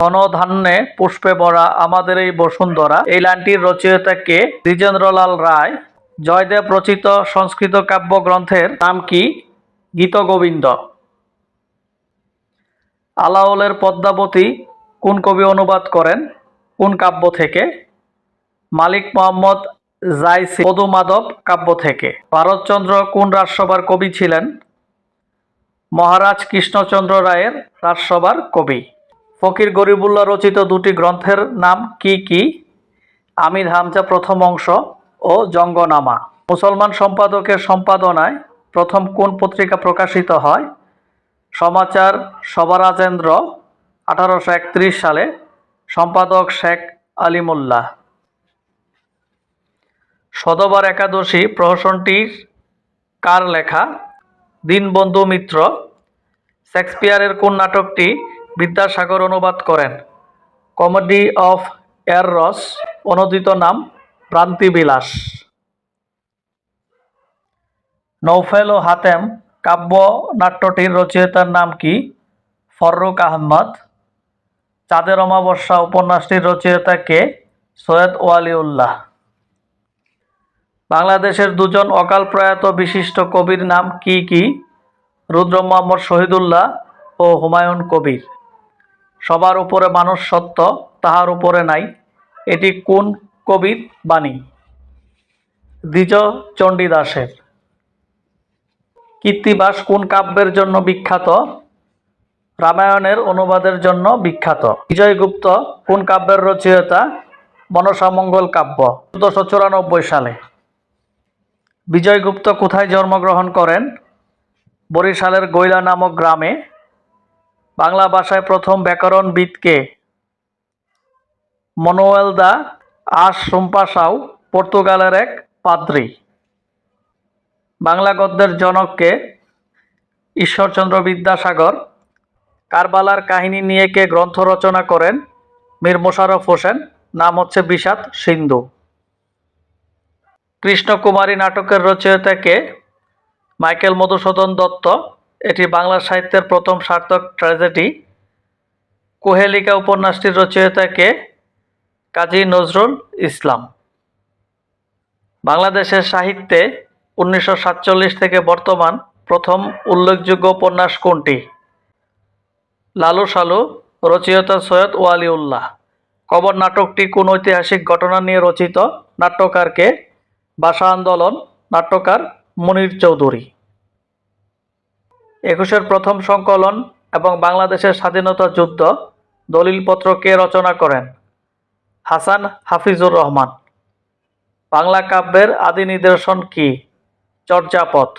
ধনধান্যে পুষ্পে ভরা আমাদের এই বসুন্ধরা। এই লাইনটির রচয়িতা কে? দ্বিজেন্দ্রলাল রায়। জয়দেব রচিত সংস্কৃত কাব্য গ্রন্থের নাম কি? গীতগোবিন্দ। আলাওলের পদ্মাবতী কোন কবি অনুবাদ করেন? কোন কাব্য থেকে? মালিক মোহাম্মদ জাইসি মধু মাধব কাব্য থেকে। ভারতচন্দ্র কোন রাজসভার কবি ছিলেন? মহারাজ কৃষ্ণচন্দ্র রায়ের রাজসভার কবি। ফকির গরিবুল্লাহ রচিত দুটি গ্রন্থের নাম কি কি? আমির হামজা প্রথম অংশ ও জঙ্গনামা। মুসলমান সম্পাদকের সম্পাদনায় প্রথম কোন পত্রিকা প্রকাশিত হয়? সমাচার সবারাজেন্দ্র আঠারোশো একত্রিশ সালে। সম্পাদক শেখ আলিমুল্লাহ। সদবার একাদশী প্রহসনটির কার লেখা? দীনবন্ধু মিত্র। শেক্সপিয়ারের কোন নাটকটি বিদ্যাসাগর অনুবাদ করেন। কমেডি অফ এররস, অনুদিত নাম ভ্রান্তিবিলাস নৌফেল ও হাতেম, কাব্য নাট্যটির রচয়িতার নাম কি? ফররুক আহমদ। চাঁদের অমাবস্যা উপন্যাসটির রচয়িতা কে? সৈয়দ ওয়ালিউল্লাহ। বাংলাদেশের দুজন অকাল প্রয়াত বিশিষ্ট কবির নাম কি কি? রুদ্র মোহাম্মদ শহীদুল্লাহ ও হুমায়ুন কবির। সবার উপরে মানুষ সত্য, তাহার উপরে নাই। এটি কোন কবির বাণী? দ্বিজ চণ্ডীদাসের। কীর্তিবাস কোন কাব্যের জন্য বিখ্যাত? রামায়ণের অনুবাদের জন্য বিখ্যাত। বিজয়গুপ্ত কোন কাব্যের রচয়িতা? মনসামঙ্গল কাব্য, চোদ্দশো চুরানব্বই সালে। বিজয়গুপ্ত কোথায় জন্মগ্রহণ করেন? বরিশালের গৈলা নামক গ্রামে। বাংলা ভাষায় প্রথম ব্যাকরণবিদকে মনোয়েল দা আস সুম্পাসাও পর্তুগালের এক পাদ্রী। বাংলা গদ্যের জনককে ঈশ্বরচন্দ্র বিদ্যাসাগর, কারবালার কাহিনী নিয়ে কে গ্রন্থ রচনা করেন মীর মোশাররফ হোসেন, নাম হচ্ছে বিষাদ সিন্ধু। কৃষ্ণকুমারী নাটকের রচয়িতাকে মাইকেল মধুসূদন দত্ত এটি বাংলা সাহিত্যের প্রথম সার্থক ট্র্যাজেডি। কোহেলিকা উপন্যাসটির রচয়িতা কে কাজী নজরুল ইসলাম। বাংলাদেশের সাহিত্যে উনিশশো সাতচল্লিশ থেকে বর্তমান প্রথম উল্লেখযোগ্য উপন্যাস কোনটি? লালু সালু রচয়িতা সৈয়দ ওয়ালিউল্লাহ। কবর নাটকটি কোন ঐতিহাসিক ঘটনা নিয়ে রচিত? নাট্যকারকে, ভাষা আন্দোলন, নাট্যকার মনির চৌধুরী। একুশের প্রথম সংকলন এবং বাংলাদেশের স্বাধীনতা যুদ্ধ দলিলপত্র কে রচনা করেন? হাসান হাফিজুর রহমান। বাংলা কাব্যের আদি নিদর্শন কি? চর্যাপদ।